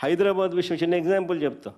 హైదరాబాద్ విషయం చిన్న ఎగ్జాంపుల్ చెప్తా.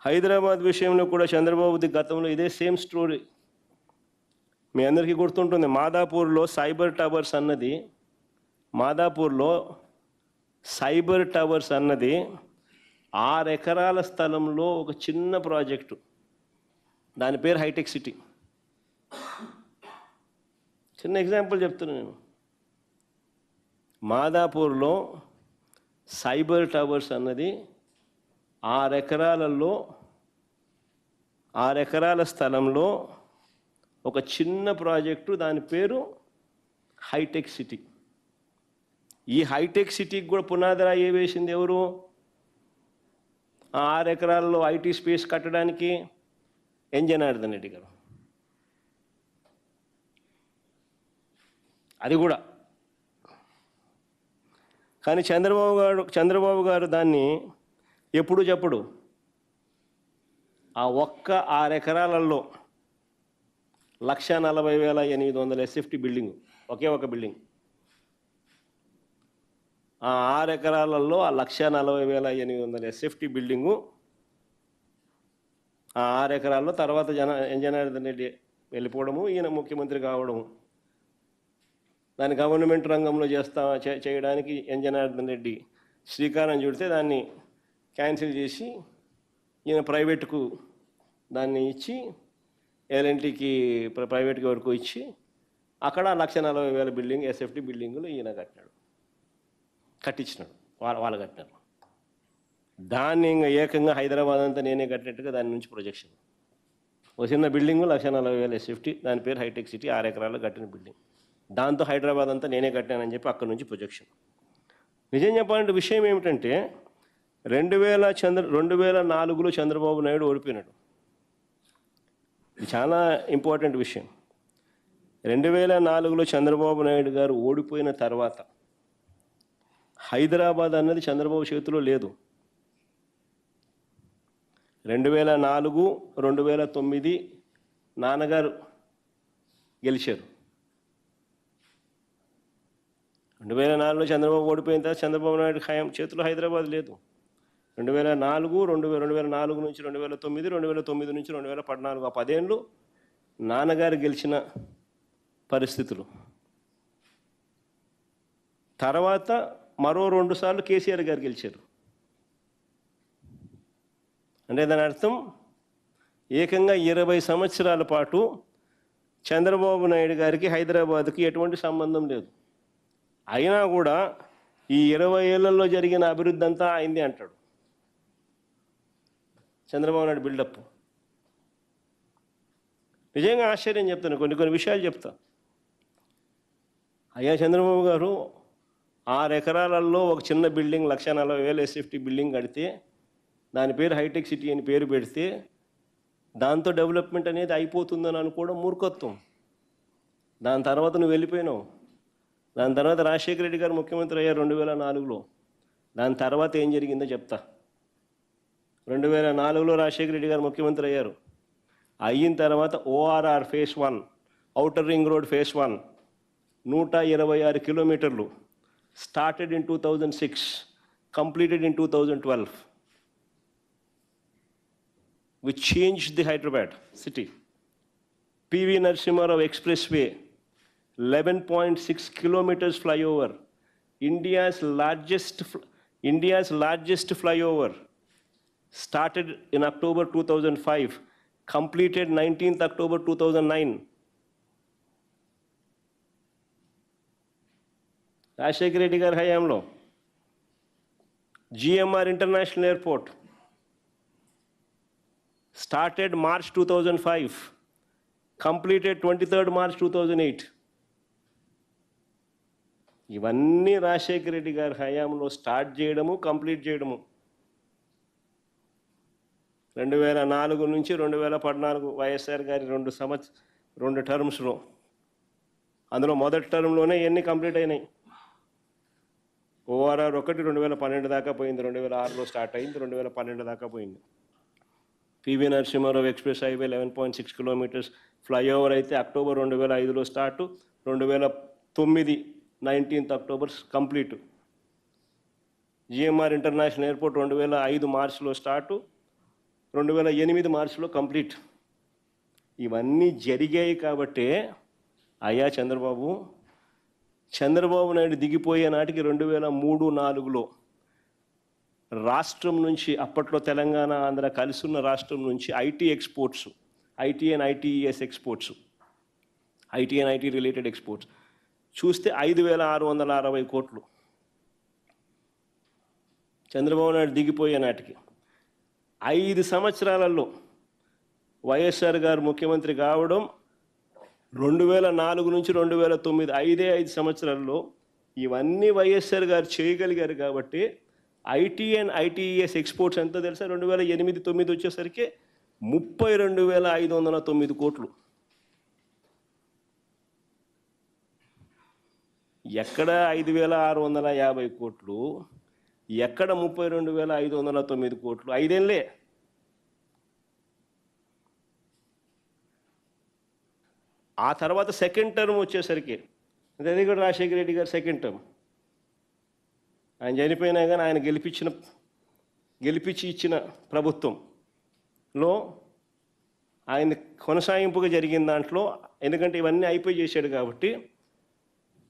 హైదరాబాద్ విషయంలో కూడా చంద్రబాబుది గతంలో ఇదే సేమ్ స్టోరీ. మీ అందరికీ గుర్తుంటుంది మాదాపూర్లో సైబర్ టవర్స్ అన్నది మాదాపూర్లో సైబర్ టవర్స్ అన్నది ఆరు ఎకరాల స్థలంలో ఒక చిన్న ప్రాజెక్టు. దాని పేరు హైటెక్ సిటీ. చిన్న ఎగ్జాంపుల్ చెప్తున్నాను నేను. మాదాపూర్లో సైబర్ టవర్స్ అన్నది ఆరు ఎకరాలలో ఆరు ఎకరాల స్థలంలో ఒక చిన్న ప్రాజెక్టు దాని పేరు హైటెక్ సిటీ. ఈ హైటెక్ సిటీకి కూడా పునాదిరా ఏ వేసింది ఎవరు? ఆ ఆరు ఎకరాల్లో ఐటీ స్పేస్ కట్టడానికి ఎన్ జనార్దన్ రెడ్డి గారు. అది కూడా కానీ చంద్రబాబు గారు చంద్రబాబు గారు దాన్ని ఎప్పుడు చెప్పడు. ఆ ఒక్క ఆరు ఎకరాలలో లక్ష నలభై వేల ఎనిమిది వందల ఎస్ఎఫ్టీ బిల్డింగ్ ఒకే ఒక బిల్డింగ్. ఆ ఆరు ఎకరాలలో ఆ లక్ష నలభై వేల ఎనిమిది వందల ఎస్ఎఫ్టీ బిల్డింగు ఆ ఆరు ఎకరాల్లో తర్వాత జన జనార్దన్ రెడ్డి వెళ్ళిపోవడము ఈయన ముఖ్యమంత్రి కావడము. దాన్ని గవర్నమెంట్ రంగంలో చేస్తా చేయడానికి ఎన్ జనార్దన్ రెడ్డి శ్రీకారం చుడితే దాన్ని క్యాన్సిల్ చేసి ఈయన ప్రైవేట్కు దాన్ని ఇచ్చి ఎల్ఎన్టీకి ప్రైవేట్కి వరకు ఇచ్చి అక్కడ లక్ష నలభై వేల బిల్డింగ్ ఎస్ఎఫ్టీ బిల్డింగులు ఈయన కట్టినాడు. కట్టించినాడు. వాళ్ళ వాళ్ళు కట్టినారు. దాన్ని ఇంకా ఏకంగా హైదరాబాద్ అంతా నేనే కట్టినట్టుగా దాని నుంచి ప్రొజెక్షన్. ఒక చిన్న బిల్డింగు లక్ష నలభై వేల ఎస్ఎఫ్టీ దాని పేరు హైటెక్ సిటీ ఆరు ఎకరాల్లో కట్టిన బిల్డింగ్. దాంతో హైదరాబాద్ అంతా నేనే కట్టానని చెప్పి అక్కడి నుంచి ప్రొజెక్షన్ నిజం చెప్పాలంటే విషయం ఏమిటంటే రెండు వేల చంద్ర రెండు వేల నాలుగులో చంద్రబాబు నాయుడు ఓడిపోయినాడు. ఇది చాలా ఇంపార్టెంట్ విషయం. రెండు వేల నాలుగులో చంద్రబాబు నాయుడు గారు ఓడిపోయిన తర్వాత హైదరాబాద్ అన్నది చంద్రబాబు చేతిలో లేదు. రెండు వేల నాలుగు రెండు వేల తొమ్మిది నాన్నగారు గెలిచారు. రెండు వేల నాలుగులో చంద్రబాబు ఓడిపోయిన తర్వాత చంద్రబాబు నాయుడు ఖాయం చేతిలో హైదరాబాద్ లేదు. రెండు వేల నాలుగు రెండు వేల రెండు వేల నాలుగు నుంచి రెండు వేల తొమ్మిది రెండు వేల తొమ్మిది నుంచి రెండు వేల పద్నాలుగు ఆ పదేళ్ళు నాన్నగారు గెలిచిన పరిస్థితులు. తర్వాత మరో రెండు సార్లు కేసీఆర్ గారు గెలిచారు. అంటే దాని అర్థం ఏకంగా ఇరవై సంవత్సరాల పాటు చంద్రబాబు నాయుడు గారికి హైదరాబాద్కి ఎటువంటి సంబంధం లేదు. అయినా కూడా ఈ ఇరవై ఏళ్ళలో జరిగిన అభివృద్ధి అంతా అయింది అంటాడు. చంద్రబాబు నాయుడు బిల్డప్. నిజంగా ఆశ్చర్యం చెప్తాను కొన్ని కొన్ని విషయాలు చెప్తా. అయ్యా చంద్రబాబు గారు ఆరు ఎకరాలలో ఒక చిన్న బిల్డింగ్ లక్ష నలభై వేల ఎస్ఎఫ్టీ బిల్డింగ్ కడితే దాని పేరు హైటెక్ సిటీ అని పేరు పెడితే దాంతో డెవలప్మెంట్ అనేది అయిపోతుందని అనుకోవడం మూర్ఖత్వం. దాని తర్వాత నువ్వు వెళ్ళిపోయినావు. దాని తర్వాత రాజశేఖర రెడ్డి గారు ముఖ్యమంత్రి అయ్యారు రెండు వేల నాలుగులో. దాని తర్వాత ఏం జరిగిందో చెప్తా. రెండు వేల నాలుగులో రాజశేఖర రెడ్డి గారు ముఖ్యమంత్రి అయ్యారు. అయిన తర్వాత ORR phase one outer ring road phase one నూట ఇరవై ఆరు కిలోమీటర్లు started in two thousand six completed in two thousand twelve which change the Hyderabad city PV Narasimha Rao expressway 11.6 kilometers flyover india's largest fl- india's largest flyover started in october 2005 completed 19th october 2009 Rajasekhara Reddy గారి హయాంలో GMR international airport started march 2005 completed 23rd march 2008 ఇవన్నీ రాజశేఖర రెడ్డి గారి హయాంలో start చేయడము complete చేయడము. రెండు వేల నాలుగు నుంచి రెండు వేల పద్నాలుగు వైఎస్ఆర్ గారి రెండు సంవత్స రెండు టర్మ్స్లో అందులో మొదటి టర్మ్లోనే ఎన్ని కంప్లీట్ అయినాయి. ఓఆర్ఆర్ ఒకటి రెండు వేల పన్నెండు దాకా పోయింది. రెండు వేల ఆరులో స్టార్ట్ అయింది. రెండు వేల పన్నెండు దాకా పోయింది. PV Narasimha Rao express highway eleven point six kilometers flyover అయితే అక్టోబర్ రెండు వేల ఐదులో స్టార్ట్ రెండు వేల తొమ్మిది nineteenth October complete. GMR international airport రెండు వేల ఐదు మార్చిలో స్టార్టు రెండు వేల ఎనిమిది మార్చిలో కంప్లీట్. ఇవన్నీ జరిగాయి కాబట్టే అయ్యా చంద్రబాబు చంద్రబాబు నాయుడు దిగిపోయే నాటికి రెండు వేల మూడు నాలుగులో రాష్ట్రం నుంచి అప్పట్లో తెలంగాణ ఆంధ్ర కలిసి ఉన్న రాష్ట్రం నుంచి IT exports IT and ITS exports IT and IT related exports. చూస్తే ఐదు వేల ఆరు వందల అరవై కోట్లు. చంద్రబాబు నాయుడు దిగిపోయే నాటికి. ఐదు సంవత్సరాలలో వైఎస్ఆర్ గారు ముఖ్యమంత్రి కావడం రెండు వేల నాలుగు నుంచి రెండు వేల తొమ్మిది ఐదే ఐదు సంవత్సరాల్లో ఇవన్నీ వైఎస్ఆర్ గారు చేయగలిగారు కాబట్టి ఐటీ అండ్ ఐటీఎస్ ఎక్స్పోర్ట్స్ ఎంతో తెలుసా? రెండు వేల ఎనిమిది తొమ్మిది వచ్చేసరికి ముప్పై రెండు వేల ఐదు వందల తొమ్మిది కోట్లు. ఎక్కడ ఐదు వేల ఆరు వందల యాభై కోట్లు ఎక్కడ ముప్పై రెండు వేల ఐదు వందల తొమ్మిది కోట్లు ఐదేళ్ళే. ఆ తర్వాత సెకండ్ టర్మ్ వచ్చేసరికి అది కూడా రాజశేఖర రెడ్డి గారు సెకండ్ టర్మ్. ఆయన చనిపోయినా కానీ ఆయన గెలిపించిన గెలిపించి ఇచ్చిన ప్రభుత్వంలో ఆయన కొనసాగింపుగా జరిగిన దాంట్లో ఎందుకంటే ఇవన్నీ అయిపోయి చేశాడు కాబట్టి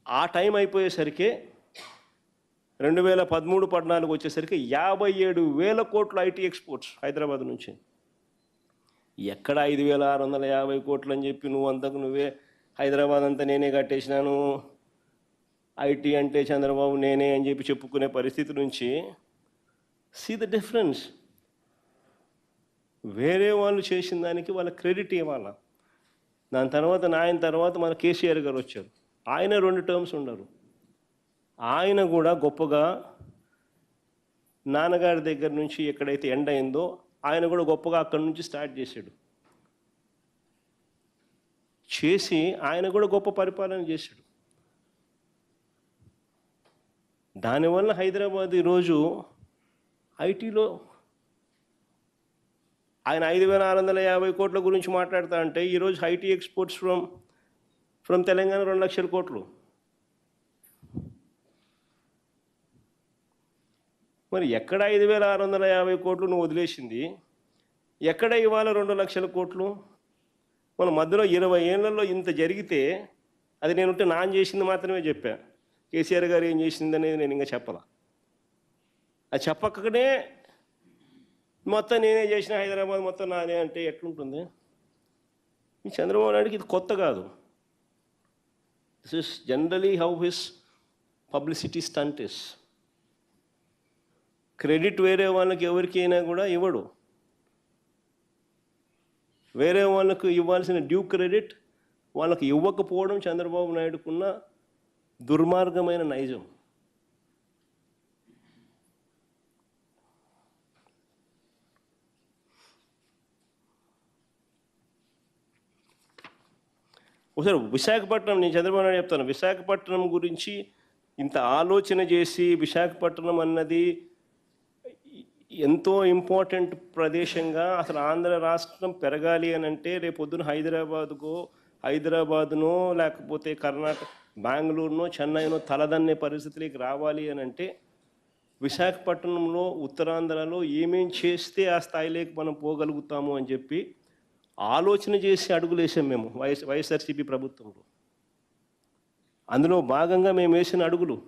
ఆ టైం అయిపోయేసరికి రెండు వేల పదమూడు పద్నాలుగు వచ్చేసరికి యాభై ఏడు వేల కోట్లు ఐటీ ఎక్స్పోర్ట్స్ హైదరాబాద్ నుంచి. ఎక్కడ ఐదు వేల ఆరు వందల యాభై కోట్లు అని చెప్పి నువ్వు అంతకు నువ్వే హైదరాబాద్ అంతా నేనే కట్టేసినాను ఐటీ అంటే చంద్రబాబు నేనే అని చెప్పి చెప్పుకునే పరిస్థితి నుంచి సీ ద డిఫరెన్స్ వేరే వాళ్ళు చేసిన దానికి వాళ్ళ క్రెడిట్ ఇవ్వాల? దాని తర్వాత నా ఆయన తర్వాత మన కేసీఆర్ గారు వచ్చారు. ఆయన రెండు టర్మ్స్ ఉండరు. ఆయన కూడా గొప్పగా నాన్నగారి దగ్గర నుంచి ఎక్కడైతే ఎండ్ అయిందో ఆయన కూడా గొప్పగా అక్కడి నుంచి స్టార్ట్ చేశాడు. చేసి ఆయన కూడా గొప్ప పరిపాలన చేశాడు. దానివల్ల హైదరాబాద్ ఈరోజు ఐటీలో ఆయన ఐదు వేల ఆరు వందల యాభై కోట్ల గురించి మాట్లాడుతా అంటే ఈరోజు IT exports from from Telangana రెండు లక్షల కోట్లు. మరి ఎక్కడ ఐదు వేల ఆరు వందల యాభై కోట్లు నువ్వు వదిలేసింది? ఎక్కడ ఇవాళ రెండు లక్షల కోట్లు? మన మధ్యలో ఇరవై ఏళ్ళలో ఇంత జరిగితే అది నేనుంటే నాన్ చేసింది మాత్రమే చెప్పా. కేసీఆర్ గారు ఏం చేసింది అనేది నేను ఇంకా చెప్పాల. అది చెప్పకనే మొత్తం నేనే చేసిన హైదరాబాద్ మొత్తం నాదే అంటే ఎట్లుంటుంది? ఈ చంద్రబాబు నాయుడుకి ఇది కొత్త కాదు. This is generally how his publicity stunt is credit వేరే వాళ్ళకి ఎవరికైనా కూడా ఇవ్వడు. వేరే వాళ్ళకు ఇవ్వాల్సిన డ్యూ క్రెడిట్ వాళ్ళకి ఇవ్వకపోవడం చంద్రబాబు నాయుడుకున్న దుర్మార్గమైన నైజం. ఒకసారి విశాఖపట్నం నేను చంద్రబాబు నాయుడు చెప్తాను విశాఖపట్నం గురించి ఇంత ఆలోచన చేసి విశాఖపట్నం అన్నది ఎంతో ఇంపార్టెంట్ ప్రదేశంగా అసలు ఆంధ్ర రాష్ట్రం పెరగాలి అని అంటే రేపొద్దున హైదరాబాద్కో హైదరాబాద్నో లేకపోతే కర్ణాటక బెంగళూరునో చెన్నైనో తలదన్నే పరిస్థితులకి రావాలి అని అంటే విశాఖపట్నంలో ఉత్తరాంధ్రలో ఏమేం చేస్తే ఆ స్థాయిలోకి మనం పోగలుగుతాము అని చెప్పి ఆలోచన చేసి అడుగులు వేసాం మేము వైఎస్ వైఎస్ఆర్సీపీ ప్రభుత్వంలో. అందులో భాగంగా మేము వేసిన అడుగులు.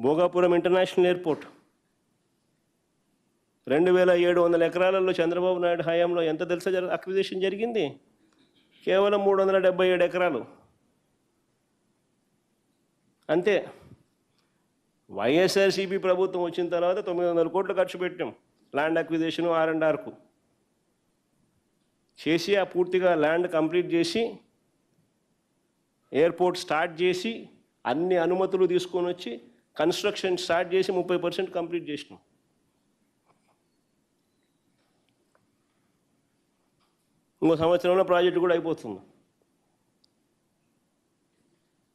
Bhogapuram international airport. రెండు వేల ఏడు వందల ఎకరాలలో చంద్రబాబు నాయుడు హయాంలో ఎంత తెలుసా జర అక్విజిషన్ జరిగింది? కేవలం మూడు వందల డెబ్బై ఏడు ఎకరాలు. అంతే. వైఎస్ఆర్సీపీ ప్రభుత్వం వచ్చిన తర్వాత తొమ్మిది వందల కోట్లు ఖర్చు పెట్టాం. ల్యాండ్ అక్విజిషన్ ఆర్ అండ్ ఆర్కు. చేసి ఆ పూర్తిగా ల్యాండ్ కంప్లీట్ చేసి ఎయిర్పోర్ట్ స్టార్ట్ చేసి అన్ని అనుమతులు తీసుకొని వచ్చి కన్స్ట్రక్షన్ స్టార్ట్ చేసి ముప్పై పర్సెంట్ కంప్లీట్ చేసినాం. ఇంకో సంవత్సరంలో ప్రాజెక్టు కూడా అయిపోతుంది.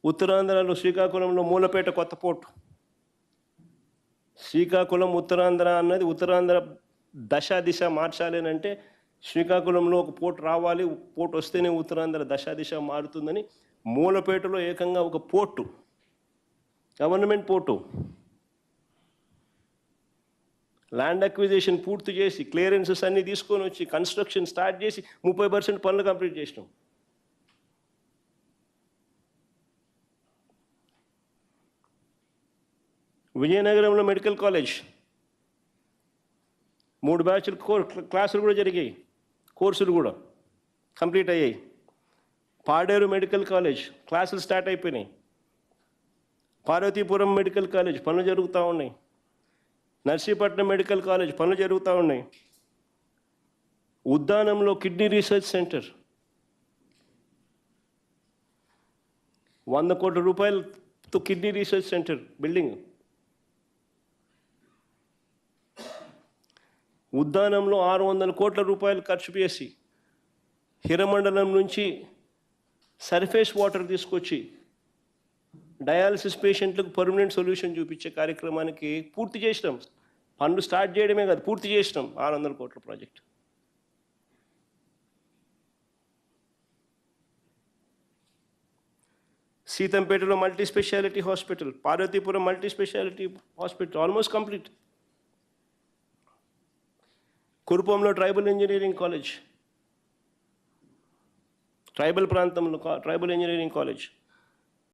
ఉత్తరాంధ్రలో శ్రీకాకుళంలో మూలపేట కొత్త పోర్టు. శ్రీకాకుళం ఉత్తరాంధ్ర అన్నది ఉత్తరాంధ్ర దశ దిశ మార్చాలి అంటే శ్రీకాకుళంలో ఒక పోర్ట్ రావాలి పోర్ట్ వస్తేనే ఉత్తరాంధ్ర దశాదిశ మారుతుందని మూలపేటలో ఏకంగా ఒక port government port. Land acquisition పూర్తి చేసి క్లియరెన్సెస్ అన్నీ తీసుకొని వచ్చి కన్స్ట్రక్షన్ స్టార్ట్ చేసి ముప్పై పర్సెంట్ పనులు కంప్లీట్ చేసినాం. విజయనగరంలో మెడికల్ కాలేజ్. మూడు బ్యాచ్లు కోర్ క్లాసులు కూడా జరిగాయి. కోర్సులు కూడా కంప్లీట్ అయ్యాయి. పాడేరు మెడికల్ కాలేజ్ క్లాసులు స్టార్ట్ అయిపోయినాయి. పార్వతీపురం మెడికల్ కాలేజ్ పనులు జరుగుతూ ఉన్నాయి. నర్సీపట్నం మెడికల్ కాలేజ్ పనులు జరుగుతూ ఉన్నాయి. ఉద్దానంలో కిడ్నీ రీసెర్చ్ సెంటర్. వంద కోట్ల రూపాయలతో కిడ్నీ రీసెర్చ్ సెంటర్ బిల్డింగ్. ఉద్దానంలో ఆరు వందల కోట్ల రూపాయలు ఖర్చు చేసి హిరమండలం నుంచి సర్ఫేస్ వాటర్ తీసుకొచ్చి డయాలసిస్ పేషెంట్లకు పర్మనెంట్ సొల్యూషన్ చూపించే కార్యక్రమానికి పూర్తి చేసినాం. పనులు స్టార్ట్ చేయడమే కాదు పూర్తి చేసినాం ఆరు వందల కోట్ల project. సీతంపేటలో multi speciality hospital Parvathipuram multi speciality hospital almost complete. కురుపంలో tribal engineering college. Tribal ప్రాంతంలో ట్రైబల్ ఇంజనీరింగ్ కాలేజ్.